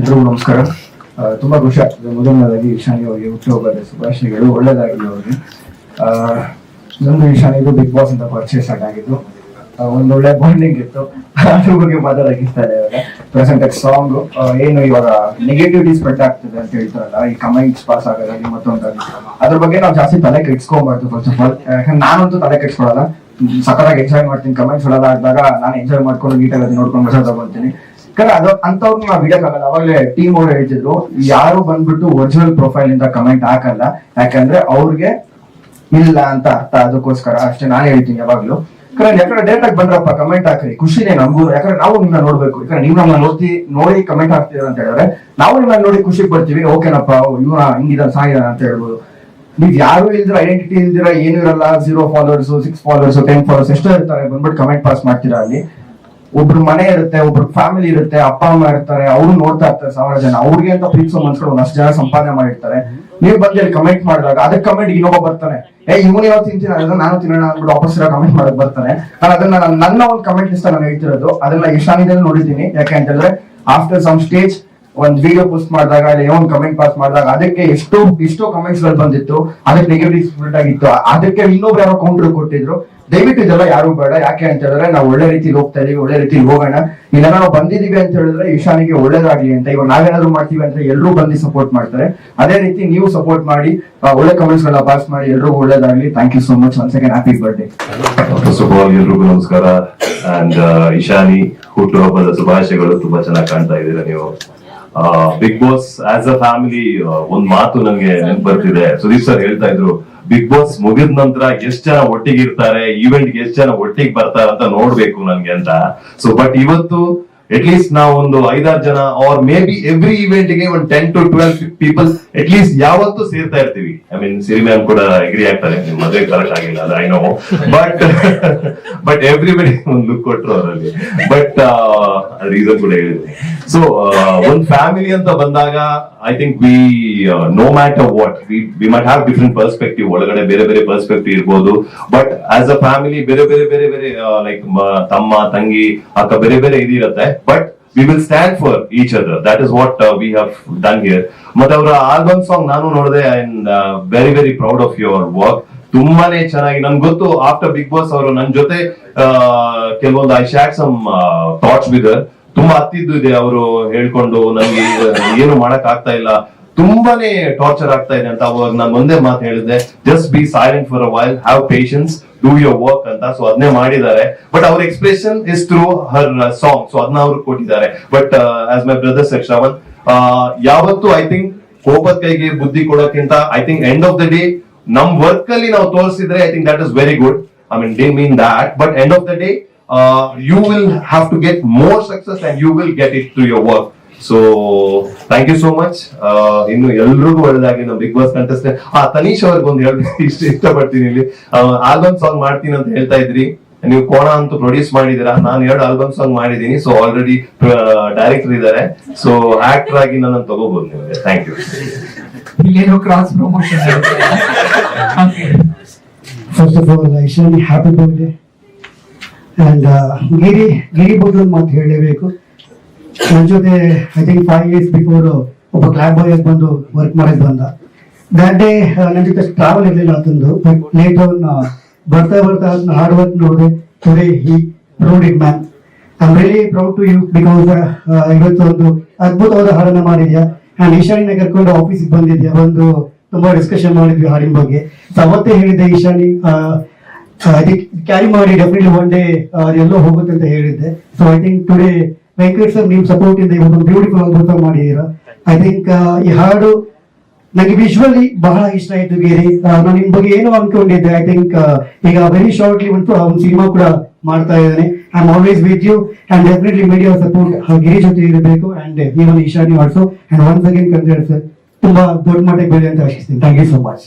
ಎಲ್ರಿಗೂ ನಮಸ್ಕಾರ. ತುಂಬಾ ಖುಷಿ ಆಗ್ತದೆ. ಮೊದಲನೇದಾಗಿ ಈಶಾನಿ ಅವರಿಗೆ ಹುಟ್ಟುಹಬ್ಬದ ಶುಭಾಶಯಗಳು. ಒಳ್ಳೇದಾಗಲಿ ಅವ್ರಿಗೆ. ನಮ್ದು ಈಶಾನಿಗೂ ಬಿಗ್ ಬಾಸ್ ಅಂತ ಪರ್ಚೇಸ್ ಆಗಿದ್ದು ಒಂದು ಒಂದ್ ಒಳ್ಳೆ ಬಾಂಡಿಂಗ್ ಇತ್ತು. ಅದ್ರ ಬಗ್ಗೆ ಇಷ್ಟ ಇದೆ ಇವಾಗ ಪ್ರೆಸೆಂಟ್ ಸಾಂಗ್ ಏನು ಇವಾಗ ನೆಗೆಟಿವಿಟಿ ಸ್ಪ್ರೆಡ್ ಆಗ್ತದೆ ಅಂತ ಹೇಳ್ತಾರಲ್ಲ, ಈ ಕಮೆಂಟ್ಸ್ ಪಾಸ್ ಆಗೋದಾಗಿ ಮತ್ತೊಂದಾಗಿ ಅದ್ರ ಬಗ್ಗೆ ನಾವು ಜಾಸ್ತಿ ತಲೆ ಕೆಡ್ಸ್ಕೊಬಾರ್ದು ಫಸ್ಟ್ ಆಫ್ ಆಲ್ ಯಾಕಂದ್ರೆ ನಾನಂತೂ ತಲೆ ಕೆಡ್ಸ್ಕೊಳಲ್ಲ. ಸಕತ್ತಾಗಿ ಎಂಜಾಯ್ ಮಾಡ್ತೀನಿ. ಕಮೆಂಟ್ಸ್ ಒಳಗಾದಾಗ ನಾನು ಎಂಜಾಯ್ ಮಾಡ್ಕೊಂಡು ನೀಟಾಗಿ ನೋಡ್ಕೊಂಡು ಮಸಾಲ ತಗೊಳ್ತೀನಿ ಯಾಕಂದ್ರೆ ಅದು ಅಂತವ್ರನ್ನ ನಾವು ಅವಾಗಲೇ ಟೀಮ್ ಅವ್ರು ಹೇಳ್ತಿದ್ರು. ಯಾರು ಬಂದ್ಬಿಟ್ಟು ಒರಿಜಿನಲ್ ಪ್ರೊಫೈಲ್ ಇಂದ ಕಮೆಂಟ್ ಹಾಕಲ್ಲ. ಯಾಕಂದ್ರೆ ಅವ್ರಿಗೆ ಇಲ್ಲ ಅಂತ ಅರ್ಥ. ಅದಕ್ಕೋಸ್ಕರ ಅಷ್ಟೇ ನಾನು ಹೇಳ್ತೀನಿ ಯಾವಾಗ್ಲೂ. ಯಾಕಂದ್ರೆ ಯಾಕಂದ್ರೆ ಡೇಟ್ ಆಗಿ ಬಂದ್ರಪ್ಪ ಕಮೆಂಟ್ ಹಾಕ್ರಿ. ಖುಷಿನೇ ನಮಗೂ. ಯಾಕಂದ್ರೆ ನಾವು ನಿಮ್ನ ನೋಡ್ಬೇಕು. ಯಾಕಂದ್ರೆ ನೀವು ನಮ್ಮ ನೋಡ್ತಿ, ನೋಡಿ ಕಮೆಂಟ್ ಹಾಕ್ತೀರ ಅಂತ ಹೇಳಿದ್ರೆ ನಾವು ನಿಮ್ಮನ್ನ ನೋಡಿ ಖುಷಿ ಪಡ್ತೀವಿ ಓಕೆನಪ್ಪ ಇವ್ನ ಹಿಂಗಿದ ಸಾಗಿದ ಅಂತ ಹೇಳ್ಬೋದು. ನೀವ್ ಯಾರು ಇಲ್ದಿರ ಐಡೆಂಟಿಟಿ ಇಲ್ದಿರ ಏನು ಇರಲ್ಲ. Zero followers six followers ten followers ಎಷ್ಟೋ ಇರ್ತಾರೆ. ಬಂದ್ಬಿಟ್ಟು ಕಮೆಂಟ್ ಪಾಸ್ ಮಾಡ್ತೀರಾ ಅಲ್ಲಿ. ಒಬ್ರು ಮನೆ ಇರುತ್ತೆ, ಒಬ್ರು ಫ್ಯಾಮಿಲಿ ಇರುತ್ತೆ, ಅಪ್ಪ, ಅಮ್ಮ ಇರ್ತಾರೆ, ಅವ್ರು ನೋಡ್ತಾ ಇರ್ತಾರೆ ಸಾವಿರ ಜನ. ಅವ್ರಿಗೆ ಅಂತ ಪ್ರೀತಿಸೋ ಮನ್ಸ್ಗಳು ಒಂದಷ್ಟು ಜನ ಸಂಪಾದನೆ ಮಾಡಿರ್ತಾರೆ. ನೀವು ಬಂದು ಕಮೆಂಟ್ ಮಾಡಿದಾಗ ಅದಕ್ಕೆ ಕಮೆಂಟ್ ಇನ್ನೊಬ್ಬ ಬರ್ತಾನೆ. ಏ, ಇವನು ಯಾವ ತಿಂತೀನಿ? ಅದನ್ನ ನಾನು ತಿನ್ನೋಣ ಅಂದ್ಬಿಟ್ಟು ವಾಪಸ್ ಕಮೆಂಟ್ ಮಾಡಕ್ ಬರ್ತಾನೆ. ನಾನು ಅದನ್ನ ನಾನು- ನನ್ನ ಒಂದು ಕಮೆಂಟ್ ಲಿಸ್ಟ್ ನಾನು ಹೇಳ್ತಿರೋದು. ಅದನ್ನ ಇಶಾನಿದಲ್ಲಿ ನೋಡಿದ್ದೀನಿ. ಯಾಕೆ ಅಂತಂದ್ರೆ ಆಫ್ಟರ್ ಸಮ್ ಸ್ಟೇಜ್ ಒಂದ್ ವಿಡಿಯೋ ಪೋಸ್ಟ್ ಮಾಡಿದಾಗ ಅಲ್ಲಿ ಒಂದು ಕಮೆಂಟ್ ಪಾಸ್ ಮಾಡಿದಾಗ ಅದಕ್ಕೆ ಎಷ್ಟೋ ಎಷ್ಟೋ ಕಮೆಂಟ್ಸ್ಗಳು ಬಂದಿತ್ತು. ಅದಕ್ಕೆ ನೆಗೆಟಿವ್ ಆಗಿತ್ತು. ಅದಕ್ಕೆ ಇನ್ನೊಬ್ರು ಯಾರೋ ಕೌಂಟರ್ ಕೊಟ್ಟಿದ್ರು. ದಯವಿಟ್ಟು ಇದೆಲ್ಲ ಯಾರು ಬೇಡ. ಯಾಕೆ ಅಂತ ಹೇಳಿದ್ರೆ ನಾವು ಒಳ್ಳೆ ರೀತಿಲಿ ಹೋಗ್ತಾ ಇದೀವಿ, ಒಳ್ಳೆ ರೀತಿಲಿ ಹೋಗೋಣ. ಇಲ್ಲ ನಾವು ಬಂದಿದೀವಿ ಅಂತ ಹೇಳಿದ್ರೆ ಈಶಾನಿಗೆ ಒಳ್ಳೇದಾಗ್ಲಿ ಅಂತ ಇವಾಗ ನಾವೇನಾದ್ರು ಮಾಡ್ತೀವಿ ಅಂತ ಎಲ್ಲರೂ ಬಂದು ಸಪೋರ್ಟ್ ಮಾಡ್ತಾರೆ. ಅದೇ ರೀತಿ ನೀವು ಸಪೋರ್ಟ್ ಮಾಡಿ ಒಳ್ಳೆ ಕಮೆಂಟ್ಸ್ ಗಳನ್ನ ಪಾಸ್ ಮಾಡಿ, ಎಲ್ರಿಗೂ ಒಳ್ಳೇದಾಗ್ಲಿ. Thank you so much one second happy birthday first of all ಎಲ್ರಿಗೂ ನಮಸ್ಕಾರ. ಅಂಡ್ ಇಶಾನಿ ಹುಟ್ಟುಹಬ್ಬದ ಶುಭಾಶಯಗಳು. ತುಂಬಾ ಚೆನ್ನಾಗಿ ಕಾಣ್ತಾ ಇದ್ದೀರಾ ನೀವು. Bigg Boss as a family ಒಂದ್ ಮಾತು ನನಗೆ ನೆನಪು ಬರ್ತಿದೆ. ಸುದೀಪ್ ಸರ್ ಹೇಳ್ತಾ ಇದ್ರು ಬಿಗ್ ಬಾಸ್ ಮುಗಿದ ನಂತರ ಎಷ್ಟ್ ಜನ ಒಟ್ಟಿಗೆ ಇರ್ತಾರೆ ಈವೆಂಟ್ ಎಷ್ಟ್ ಜನ ಒಟ್ಟಿಗೆ ಬರ್ತಾರೆ ಅಂತ ನೋಡ್ಬೇಕು ನನ್ಗೆ ಅಂತ. ಸೊ ಬಟ್ ಇವತ್ತು ಅಟ್ ಲೀಸ್ಟ್ ನಾವು ಒಂದು ಐದಾರು ಜನ ಆರ್ ಮೇ ಬಿ ಎವ್ರಿ ಇವೆಂಟ್ಗೆ ಒಂದು ten to twelve people at least ಯಾವತ್ತೂ ಸೇರ್ತಾ ಇರ್ತೀವಿ. ಐ ಮೀನ್ ಸಿರಿ ಮ್ಯಾಮ್ ಕೂಡ ಅಗ್ರಿ ಆಗ್ತಾರೆ, ನಿಮ್ ಮದುವೆ ಕರೆಕ್ಟ್ ಆಗಿಲ್ಲ ಅಲ್ಲ I know but but everybody ಒಂದು ಲುಕ್ ಕೊಟ್ರು ಅದರಲ್ಲಿ ಬಟ್ ರೀಸನ್ ಕೂಡ ಹೇಳಿದ್ವಿ ಸೊ ಒಂದು ಫ್ಯಾಮಿಲಿ ಅಂತ ಬಂದಾಗ I think we no matter what we must have different perspective ಒಳಗಡೆ ಬೇರೆ ಬೇರೆ ಪರ್ಸ್ಪೆಕ್ಟಿವ್ ಇರ್ಬೋದು. ಬಟ್ ಆಸ್ ಅ ಫ್ಯಾಮಿಲಿ ಬೇರೆ ಬೇರೆ ಬೇರೆ ಬೇರೆ ಲೈಕ್ ತಮ್ಮ, ತಂಗಿ, ಅಕ್ಕ, ಬೇರೆ ಬೇರೆ ಇದಿರತ್ತೆ. But we will stand for each other that is what we have done here ಮತ್ತೆ ಅವರ ಆಲ್ಬಮ್ ಸಾಂಗ್ ನಾನು ನೋಡಿದೆ and very very proud of your work ತುಂಬಾನೇ ಚೆನ್ನಾಗಿ, ನನ್ಗೆ ಗೊತ್ತು ಆಫ್ಟರ್ ಬಿಗ್ ಬಾಸ್ ಅವರು ನನ್ ಜೊತೆ ಕೆಲವೊಂದು I shock some thoughts with ತುಂಬಾ ಹತ್ತಿದ್ದು ಇದೆ ಅವರು ಹೇಳ್ಕೊಂಡು ನನ್ಗೆ ಏನು ಮಾಡಕ್ ಆಗ್ತಾ ಇಲ್ಲ. ತುಂಬಾನೇ ಟಾರ್ಚರ್ ಆಗ್ತಾ ಇದೆ ಅಂತ ಅವಾಗ ನಾನು ಒಂದೇ ಮಾತು ಹೇಳಿದೆ just be silent for a while have patience do your work ಅಂತ. ಸೊ ಅದನ್ನೇ ಮಾಡಿದ್ದಾರೆ. ಬಟ್ ಅವ್ರ expression is through her song so ಅದನ್ನ ಅವ್ರು ಕೊಟ್ಟಿದ್ದಾರೆ. But as my brother sir Shravan ಯಾವತ್ತು ಐ ಥಿಂಕ್ ಕೋಪದ ಕೈಗೆ ಬುದ್ಧಿ ಕೊಡೋಕ್ಕಿಂತ I think end of the day ನಮ್ ವರ್ಕ್ ಅಲ್ಲಿ ನಾವು ತೋರಿಸಿದ್ರೆ I think that is very good I mean they mean that but end of the day you will have to get more success and you will get it to your work so thank you so much ಇನ್ನು ಎಲ್ರಿಗೂ ಒಳ್ಳೆದಾಗಿ ನಮ್ಮ big boss contestant ಆ ತನೀಶ್ ಅವ್ರಿಗೆ ಒಂದು ಹೇಳ್ಬೇಕು ಇಷ್ಟ ಇಷ್ಟಪಡ್ತೀನಿ ಇಲ್ಲಿ. ಆಲ್ಬಮ್ ಸಾಂಗ್ ಮಾಡ್ತೀನಿ ಅಂತ ಹೇಳ್ತಾ ಇದ್ರಿ. ನೀವು ಕೋಣ ಅಂತೂ ಪ್ರೊಡ್ಯೂಸ್ ಮಾಡಿದೀರಾ ನಾನು ಎರಡು ಆಲ್ಬಮ್ ಸಾಂಗ್ ಮಾಡಿದೀನಿ ಸೊ ಆಲ್ರೆಡಿ ಡೈರೆಕ್ಟರ್ ಇದ್ದಾರೆ. ಸೊ ಆಕ್ಟರ್ ಆಗಿ ನನ್ನ ತಗೋಬಹುದು ನಿಮಗೆ ಥ್ಯಾಂಕ್ ಯು ಇಲ್ಲೇನೋ cross promotion first of all Aishani happy birthday and Giri Giri ಬಗ್ಗೆ ಒಂದು ಮಾತು ಹೇಳಲೇಬೇಕು. ನನ್ನ ಜೊತೆ I think five years before ಒಬ್ಬ ಕ್ಲಾಬ್ ಬಾಯ್ ಬಂದು ವರ್ಕ್ ಮಾಡೋದು ಬಂದ ದಟ್ ಡೇ ನನ್ನ ಜೊತೆ ಟ್ರಾವೆಲ್ ಇರಲಿಲ್ಲ ಬಟ್ ಲೇಟ್ ಬರ್ತಾ ಬರ್ತಾ ಅದನ್ನ ಹಾರ್ಡ್ ವರ್ಕ್ ನೋಡಿದೆ today he proud it man. I am really proud to you because ಇವತ್ತು ಒಂದು ಅದ್ಭುತವಾದ ಹಾಡನ್ನ ಮಾಡಿದ್ಯಾ. ನಾನು ಈಶಾನಿನ ಕರ್ಕೊಂಡು ಆಫೀಸಿಗೆ ಬಂದಿದ್ಯಾ. ಬಂದು ತುಂಬಾ ಡಿಸ್ಕಷನ್ ಮಾಡಿದ್ವಿ ಹಾಡಿನ ಬಗ್ಗೆ. ಅವತ್ತೇ ಹೇಳಿದ್ದೆ ಈಶಾನಿ ಕ್ಯಾರಿ ಮಾಡಿ ಡೆಫಿನೆಟ್ಲಿ ಒನ್ ಡೇ ಎಲ್ಲೋ ಹೋಗುತ್ತೆ ಅಂತ ಹೇಳಿದ್ದೆ. So I think today Venkatesh sir ನಿಮ್ ಸಪೋರ್ಟ್ ಇಂದ ಇವತ್ತು ಬ್ಯೂಟಿಫುಲ್ ಅದ್ಭುತ ಮಾಡಿದೀರಾ ಐ ಥಿಂಕ್ ಈ ಹಾಡು ನನಗೆ ವಿಜುವಲಿ ಬಹಳ ಇಷ್ಟ ಆಯ್ತು ಗಿರಿ. ನಾನು ನಿಮ್ ಬಗ್ಗೆ ಏನು ಅನ್ಕೊಂಡಿದ್ದೆ. ಐ ಥಿಂಕ್ ಈಗ ವೆರಿ ಶಾರ್ಟ್ಲಿ ಒಂದು ಒಂದು ಸಿನಿಮಾ ಕೂಡ ಮಾಡ್ತಾ ಇದ್ದಾನೆ. I am always with you and definitely media support Giri ಜೊತೆ ಇರಬೇಕು ಅಂಡ್ ನೀವು Ishani also and once again sir ತುಂಬಾ ದೊಡ್ಡ ಮಟ್ಟಕ್ಕೆ ಬೆಳೆ ಅಂತ ಆಶಿಸ್ತೀನಿ. Thank you so much